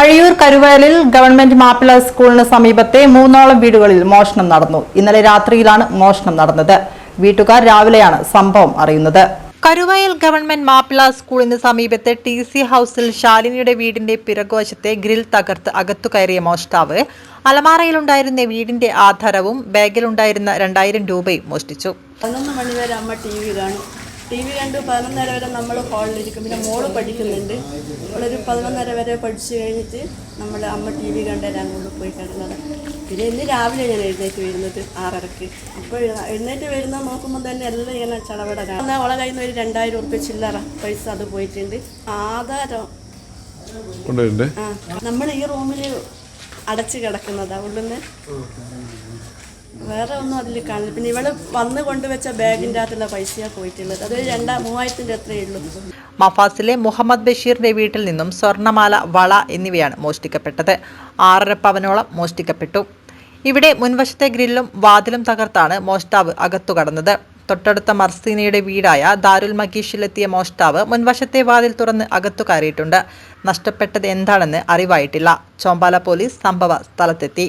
Azhiyur കരുവയലിൽ government Mappila സ്കൂളിന് സമീപത്തെ മൂന്നോളം വീടുകളിൽ മോഷണം നടന്നു. ഇന്നലെ രാത്രിയിലാണ് മോഷണം നടന്നത്. വീട്ടുകാർ രാവിലെയാണ് സംഭവം അറിയുന്നത്. കരുവയൽ ഗവൺമെന്റ് മാപ്പിള സ്കൂളിന് സമീപത്തെ ടി സി ഹൌസിൽ ശാലിനിയുടെ വീടിന്റെ പിറകുവശത്തെ ഗ്രിൽ തകർത്ത് അകത്തു കയറിയ മോഷ്ടാവ് അലമാറയിലുണ്ടായിരുന്ന വീടിന്റെ ആധാരവും ബാഗിലുണ്ടായിരുന്ന രണ്ടായിരം രൂപയും മോഷ്ടിച്ചു. പതിനൊന്ന് മണി വരെ അമ്മ ടി വി കാണും. ടി വി കണ്ട് പതിനൊന്നര വരെ നമ്മൾ ഹാളിലിരിക്കും. പിന്നെ മോൾ പഠിക്കുന്നുണ്ട്. അവളൊരു പതിനൊന്നര വരെ പഠിച്ചു കഴിഞ്ഞിട്ട് നമ്മൾ അമ്മ ടി വി കണ്ടേരാൻ അങ്ങോട്ട് പോയി കിടന്നത്. പിന്നെ ഇന്ന് രാവിലെ ഞാൻ എഴുന്നേറ്റ് വരുന്നത് ആറരക്ക്. അപ്പോൾ എഴുന്നേറ്റ് വരുന്ന നോക്കുമ്പോൾ തന്നെ എല്ലാം ഇങ്ങനെ ചടപട എന്നാൽ അവളെ കയ്യിൽ നിന്ന് ഒരു രണ്ടായിരം ഉറുപ്പ്യ ചില്ലറ പൈസ അത് പോയിട്ടുണ്ട്. ആധാരം ആ. നമ്മൾ ഈ റൂമിൽ അടച്ച് ഉള്ളിൽ ഉള്ളിന്ന്. വേറെ ഒന്നും അതിൽ കാണില്ല പിന്നെ ഇവൾ വന്ന് കൊണ്ടുവച്ച ബാഗിന്റെ അകത്തുള്ള പൈസയാണ് പോയിട്ടുള്ളത്. അത് രണ്ടാ മൂവായിരത്തിന്റെ അത്രയേ ഉള്ളൂ. മഫാസിലെ മുഹമ്മദ് ബഷീറിന്റെ വീട്ടിൽ നിന്നും സ്വർണമാല വള എന്നിവയാണ് മോഷ്ടിക്കപ്പെട്ടത്. ആറര പവനോളം മോഷ്ടിക്കപ്പെട്ടു. ഇവിടെ മുൻവശത്തെ ഗ്രില്ലും വാതിലും തകർത്താണ് മോഷ്ടാവ് അകത്തു കടന്നത്. തൊട്ടടുത്ത മർസീനയുടെ വീടായ ദാരുൽ മഗീഷിലെത്തിയ മോഷ്ടാവ് മുൻവശത്തെ വാതിൽ തുറന്ന് അകത്തു കയറിയിട്ടുണ്ട്. നഷ്ടപ്പെട്ടത് എന്താണെന്ന് അറിവായിട്ടില്ല. ചോമ്പാല പോലീസ് സംഭവ സ്ഥലത്തെത്തി.